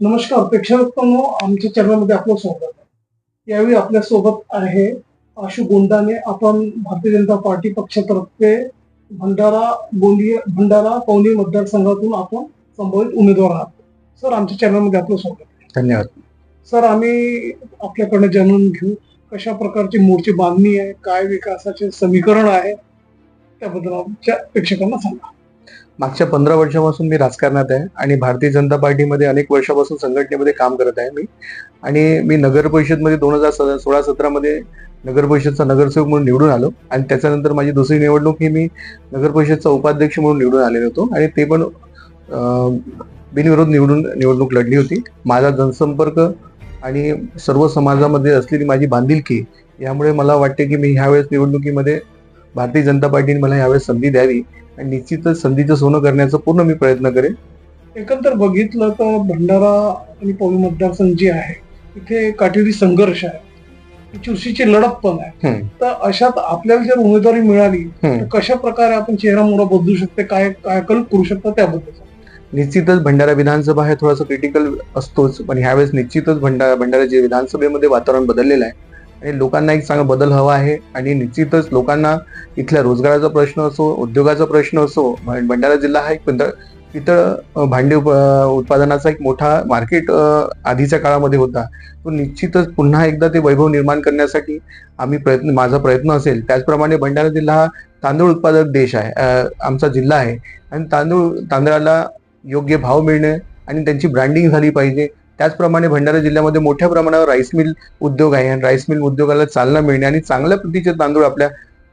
नमस्कार प्रेक्षकांनो आमच्या चॅनलमध्ये आपलं स्वागत आहे. यावेळी आपल्यासोबत आहे आशु गोंडाने आपण भारतीय जनता पार्टी पक्षातर्फे भंडारा गोंदिया भंडारा पवनी मतदारसंघातून आपण संभावित उमेदवार आहात. सर आमच्या चॅनलमध्ये आपलं स्वागत आहे. धन्यवाद. सर आम्ही आपल्याकडनं जाणून घेऊ कशा प्रकारची मोर्ची बांधणी आहे काय विकासाचे समीकरण आहे त्याबद्दल आमच्या प्रेक्षकांना सांगा. मागच्या पंधरा वर्षापासून मी राजकारणात आहे आणि भारतीय जनता पार्टीमध्ये अनेक वर्षापासून संघटनेमध्ये काम करत आहे मी. आणि मी नगर परिषदमध्ये दोन हजार सोळा सतरामध्ये नगर परिषदचा नगरसेवक म्हणून निवडून आलो. आणि त्याच्यानंतर माझी दुसरी निवडणूक ही मी नगर परिषदचा उपाध्यक्ष म्हणून निवडून आलेलो होतो. आणि ते पण बिनविरोध निवडून निवडणूक लढली होती. माझा जनसंपर्क आणि सर्व समाजामध्ये असलेली माझी बांधिलकी यामुळे मला वाटते की मी ह्यावेळेस निवडणुकीमध्ये भारतीय जनता पार्टीने मला ह्यावेळेस संधी द्यावी. आणि निश्चितच संधीचं सोनं करण्याचा पूर्ण मी प्रयत्न करेन. एकंदर बघितलं तर भंडारा आणि पवनी मतदारसंघ जे आहे तिथे काटेरी संघर्ष आहे. चुरशीची लढत पण आहे. तर अशात आपल्याला जर उमेदवारी मिळाली. तर कशा प्रकारे आपण चेहरा मोहरा बदलू शकते? काय काय कल्प करू शकता त्याबद्दल? निश्चितच भंडारा विधानसभा हे थोडंसं क्रिटिकल असतोच पण ह्यावेळेस निश्चितच भंडारा भंडारा विधानसभेमध्ये वातावरण बदललेलं आहे आणि लोकांना एक चांगला बदल हवा आहे. आणि निश्चितच लोकांना इथल्या रोजगाराचा प्रश्न असो उद्योगाचा प्रश्न असो भंडारा जिल्हा हा एक पितळ पितळ भांडी उप- उत्पादनाचा एक मोठा मार्केट आधीच्या काळामध्ये होता. तो निश्चितच पुन्हा एकदा ते वैभव निर्माण करण्यासाठी आम्ही प्रयत्न माझा प्रयत्न असेल. त्याचप्रमाणे भंडारा जिल्हा हा तांदूळ उत्पादक देश आहे आमचा जिल्हा आहे. आणि तांदूळ तांदळाला योग्य भाव मिळणे आणि त्यांची ब्रँडिंग झाली पाहिजे. त्याचप्रमाणे भंडारा जिल्ह्यामध्ये मोठ्या प्रमाणावर राईस मिल उद्योग आहे. आणि राईस मिल उद्योगाला चालना मिळणे आणि चांगल्या प्रतीचे तांदूळ आपल्या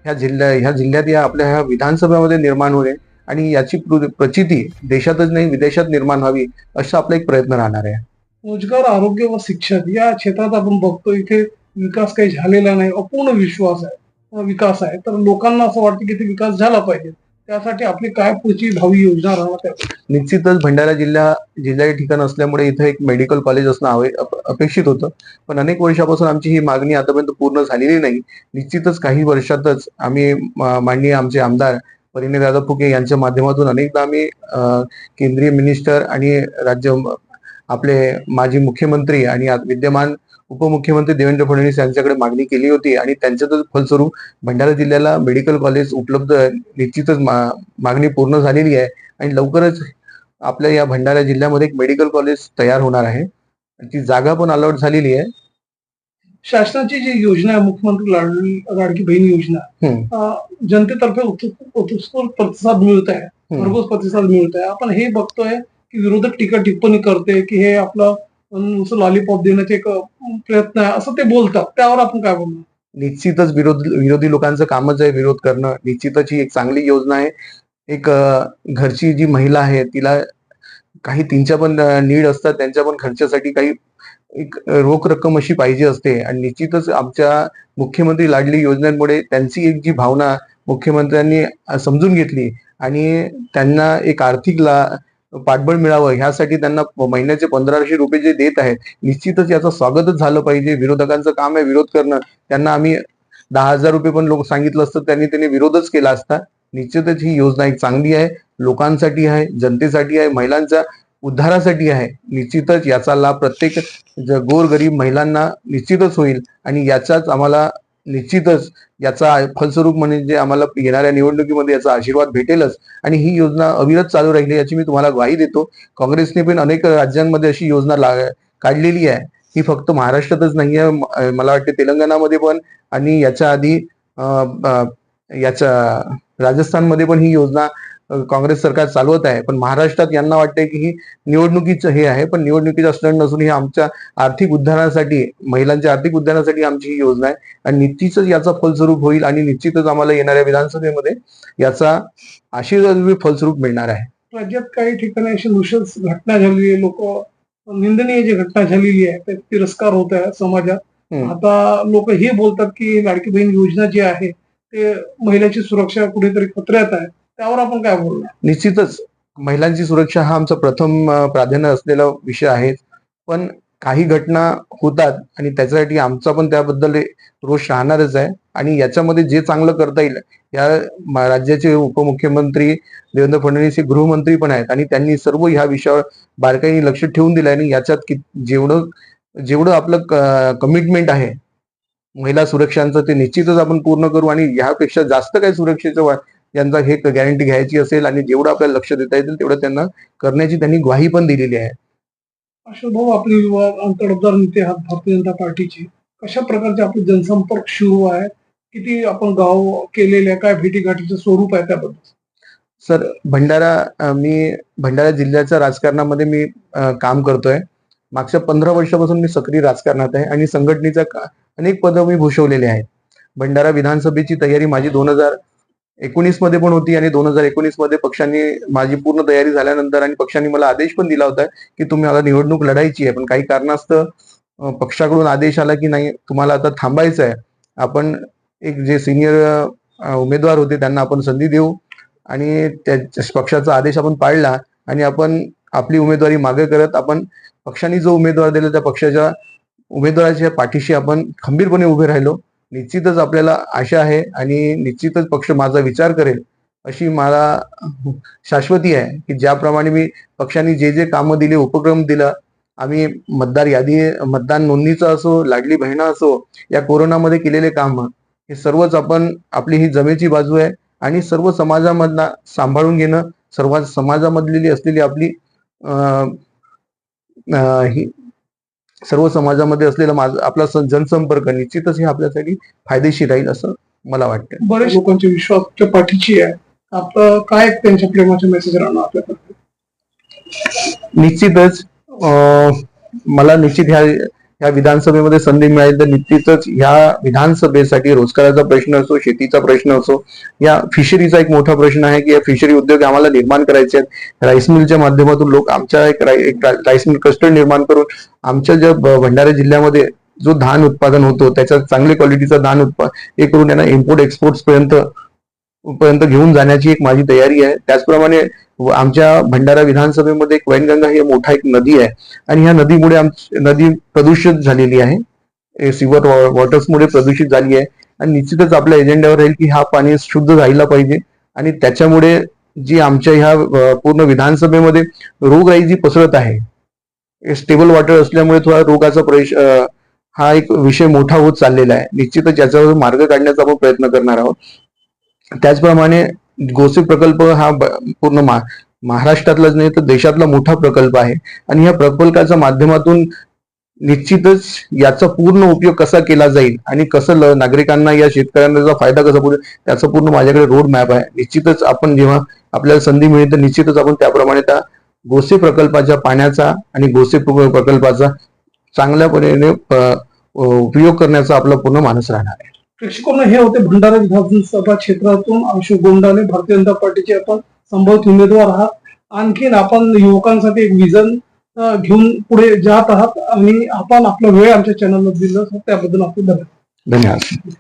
ह्या जिल्ह्या ह्या जिल्ह्यात या आपल्या ह्या विधानसभेमध्ये निर्माण होणे आणि याची प्रचिती देशातच नाही विदेशात निर्माण व्हावी असा आपला एक प्रयत्न राहणार आहे. रोजगार आरोग्य व शिक्षण या क्षेत्रात आपण बघतो इथे विकास काही झालेला नाही. अपूर्ण विश्वास आहे. विकास आहे. तर लोकांना असं वाटतं की इथे विकास झाला पाहिजे. त्यासाठी आपली काय पुढची भावी योजना राहणार निश्चितच भंडारा जिल्हा जिल्ह्याचे ठिकाण असल्यामुळे इथं एक मेडिकल कॉलेज असणं हवे अपेक्षित होतं. पण अनेक वर्षापासून आमची ही मागणी आतापर्यंत पूर्ण झालेली नाही. निश्चितच काही वर्षातच आम्ही माननीय आमचे आमदार परिणय दादा फुके यांच्या माध्यमातून अनेकदा आम्ही केंद्रीय मिनिस्टर आणि राज्य आपले माजी मुख्यमंत्री आणि विद्यमान उपमुख्यमंत्री देवेंद्र फडणवीस यांच्याकडे मागणी केली होती आणि त्यांच्यातच फलस्वरूप भंडारा जिल्ह्याला मेडिकल कॉलेज उपलब्ध निश्चितच मागणी पूर्ण झालेली आहे आणि लवकरच आपल्या या भंडारा जिल्ह्यामध्ये एक मेडिकल कॉलेज तयार होणार आहे. ती जागा पण अलॉट झालेली आहे. शासनाची जी योजना आहे मुख्यमंत्री लाडली लाडकी बहीण योजना जनतेतर्फे उत्स्फूर्त प्रतिसाद मिळत आहे. भरघोस प्रतिसाद मिळत आहे. आपण हे बघतोय की विरोधक टीका टिप्पणी करते की हे आपलं लॉलीपॉप देण्याचे एक प्रयत्न आहे. असं ते बोलतात. त्यावर आपण काय बोलणार? निश्चितच विरोध विरोधी लोकांचं कामच आहे विरोध करणं. निश्चितच ही एक चांगली योजना आहे. एक घरची जी महिला आहे तिला काही तीनच्या पण नीड असतात. त्यांच्या पण खर्चासाठी काही एक रोख रक्कम अशी पाहिजे असते. आणि निश्चितच आमच्या मुख्यमंत्री लाडली योजनांमुळे त्यांची एक जी भावना मुख्यमंत्र्यांनी समजून घेतली. आणि त्यांना एक आर्थिक ला पाठबळ मिळावं ह्यासाठी त्यांना महिन्याचे पंधराशे रुपये जे देत आहेत निश्चितच याचं स्वागतच झालं पाहिजे. विरोधकांचं काम आहे विरोध करणं. त्यांना आम्ही दहा हजार रुपये पण लोक सांगितलं असतं त्यांनी त्यांनी विरोधच केला असता. निश्चितच ही योजना एक चांगली आहे. लोकांसाठी आहे जनतेसाठी आहे महिलांच्या उद्धारासाठी आहे. निश्चितच याचा लाभ प्रत्येक ज- गोरगरीब महिलांना निश्चितच होईल आणि याचाच आम्हाला निश्चितच याचा फलस्वरूप म्हणजे आम्हाला येणाऱ्या निवडणुकीमध्ये याचा आशीर्वाद भेटेलच. आणि ही योजना अविरत चालू राहिली याची मी तुम्हाला ग्वाही देतो. काँग्रेसने पण अनेक राज्यांमध्ये अशी योजना काढलेली आहे. ही फक्त महाराष्ट्रातच नाही आहे मला वाटते तेलंगणामध्ये पण आणि याच्या आधी याच्या राजस्थानमध्ये पण ही योजना काँग्रेस सरकार चालवत आहे. पण महाराष्ट्रात यांना वाटतंय की ही निवडणुकीचं हे आहे पण निवडणुकीचा स्टंट नसून ही आमच्या आर्थिक उद्धारासाठी महिलांच्या आर्थिक उद्धारासाठी आमची ही योजना आहे. आणि निश्चितच याचा फलस्वरूप होईल आणि निश्चितच आम्हाला येणाऱ्या विधानसभेमध्ये याचा आशीर्वाद फलस्वरूप मिळणार आहे. राज्यात काही ठिकाणी अशी नुशस घटना झालेली आहे. लोक निंदनीय जी घटना झालेली आहे त्यात तिरस्कार होत आहे समाजात. आता लोक हे बोलतात की लाडकी बहीण योजना जी आहे ते महिलाची सुरक्षा कुठेतरी खतऱ्यात आहे. त्यावर आपण काय बोलणार निश्चितच. महिलांची सुरक्षा हा आमचा प्रथम प्राधान्य असलेला विषय आहे पण काही घटना होतात आणि त्याच्यासाठी आमचा पण त्याबद्दल रोष राहणारच आहे. आणि याच्यामध्ये जे चांगलं करता येईल या राज्याचे उपमुख्यमंत्री देवेंद्र फडणवीस हे गृहमंत्री पण आहेत. आणि त्यांनी सर्व ह्या विषयावर बारकाईने लक्ष ठेवून दिलं आणि याच्यात कि जेवढं जेवढं आपलं कमिटमेंट आहे महिला सुरक्षांचं ते निश्चितच आपण पूर्ण करू आणि ह्यापेक्षा जास्त काही सुरक्षेचं वा- यांचा हे गॅरंटी घ्यायची असेल आणि जेवढं आपल्याला लक्ष देता येतील तेवढं त्यांना करण्याची त्यांनी ग्वाही पण दिलेली आहे. अशोक भाऊ आपली तडफदार नेते आहात भारतीय जनता पार्टीचे कशा प्रकारचे आपले जनसंपर्क सुरू आहे? किती आपण गाव केलेले आहे, काय भेटीगाठीचं स्वरूप आहे त्याबद्दल? सर भंडारा मी भंडारा जिल्ह्याच्या राजकारणामध्ये मी काम करतोय. मागच्या पंधरा वर्षापासून मी सक्रिय राजकारणात आहे आणि संघटनेच्या का- अनेक पदं मी भूषवलेली आहेत. भंडारा विधानसभेची तयारी माझी दोन हजार एकोणीसमध्ये पण होती आणि दोन हजार एकोणीसमध्ये पक्षांनी माझी पूर्ण तयारी झाल्यानंतर आणि पक्षांनी मला आदेश पण दिला होता की तुम्ही आता निवडणूक लढायची आहे. पण काही कारणास्तव पक्षाकडून आदेश आला की नाही तुम्हाला आता थांबायचं आहे. आपण एक जे सिनियर उमेदवार होते त्यांना आपण संधी देऊ आणि त्या पक्षाचा आदेश आपण पाळला आणि आपण आपली उमेदवारी मागे करत आपण पक्षाने जो उमेदवार दिला त्या पक्षाच्या उमेदवाराच्या पाठीशी आपण खंबीरपणे उभे राहिलो. निश्चितच आपल्याला आशा आहे आणि निश्चितच पक्ष माझा विचार करेल अशी मला शाश्वती आहे की ज्याप्रमाणे मी पक्षाने जे जे कामं दिले उपक्रम दिला आम्ही मतदार यादी मतदान नोंदणीचं असो लाडली बहिणा असो या कोरोनामध्ये केलेले काम हे सर्वच आपण आपली ही जमेची बाजू आहे आणि सर्व समाजामधला सांभाळून घेणं सर्व समाजामधलेली असलेली आपली अं, अं, ही सर्व समाजामध्ये असलेला माझा आपला जनसंपर्क निश्चितच हे आपल्यासाठी फायदेशीर राहील असं मला वाटतं बरेच लोकांचे विश्वासच्या पाठीची आहे. आपलं काय त्यांच्या प्रेमाचे मेसेज राहणार आपल्याकडे? निश्चितच अं, मला निश्चित ह्या या विधानसभेमध्ये संधी मिळाली तर निश्चितच ह्या विधानसभेसाठी रोजगाराचा प्रश्न असो शेतीचा प्रश्न असो या फिशरीचा एक मोठा प्रश्न आहे की या फिशरी उद्योग आम्हाला निर्माण करायचे आहेत. राईस मिलच्या माध्यमातून लोक आमच्या एक राई- एक राईस मिल क्लस्टर निर्माण करून आमच्या ज्या भंडारा जिल्ह्यामध्ये जो धान उत्पादन होतो त्याच्यात चांगल्या क्वालिटीचा धान उत्पादन हे करून त्यांना इम्पोर्ट एक्सपोर्ट पर्यंत पर्यंत घेऊन जाण्याची एक माझी तयारी आहे. त्याचप्रमाणे आमच्या भंडारा विधानसभेमध्ये एक वैनगंगा ही मोठा एक नदी आहे. आणि ह्या नदीमुळे आमची नदी प्रदूषित झालेली आहे. सिवर वॉटर्समुळे प्रदूषित झाली आहे. आणि निश्चितच आपल्या एजेंड्यावर राहील की हा पाणी शुद्ध राहिला पाहिजे. आणि त्याच्यामुळे जी आमच्या ह्या पूर्ण विधानसभेमध्ये रोगराई जी पसरत आहे. स्टेबल वॉटर असल्यामुळे थोडा रोगाचा प्रवेश हा एक विषय मोठा होत चाललेला आहे. निश्चितच याच्यावर मार्ग काढण्याचा आपण प्रयत्न करणार आहोत. त्याचप्रमाणे गोसे प्रकल्प हा पूर्ण मा- महाराष्ट्रातलाच नाही तर देशातला मोठा प्रकल्प आहे. आणि या प्रकल्पाच्या माध्यमातून निश्चितच याचा पूर्ण उपयोग कसा केला जाईल आणि कसं ल- नागरिकांना या शेतकऱ्यांना त्याचा फायदा कसा पुढे त्याचा पूर्ण माझ्याकडे रोड मॅप आहे. निश्चितच आपण जेव्हा आपल्याला संधी मिळेल तर निश्चितच आपण त्याप्रमाणे त्या गोसे प्रकल्पाच्या पाण्याचा आणि गोसे प्र- प्रकल्पाचा चांगल्या परीने उपयोग करण्याचा आपला पूर्ण मानस राहणार आहे. प्रेक्षकांना हे होते भंडारा विधानसभा क्षेत्रातून अशोक गोंडाने भारतीय जनता पार्टीचे आपण संभवत उमेदवार आहात. आणखीन आपण युवकांसाठी एक विजन घेऊन पुढे जात आहात. आणि आपण आपला वेळ आमच्या चॅनलला दिला त्याबद्दल आपण धन्यवाद. धन्यवाद.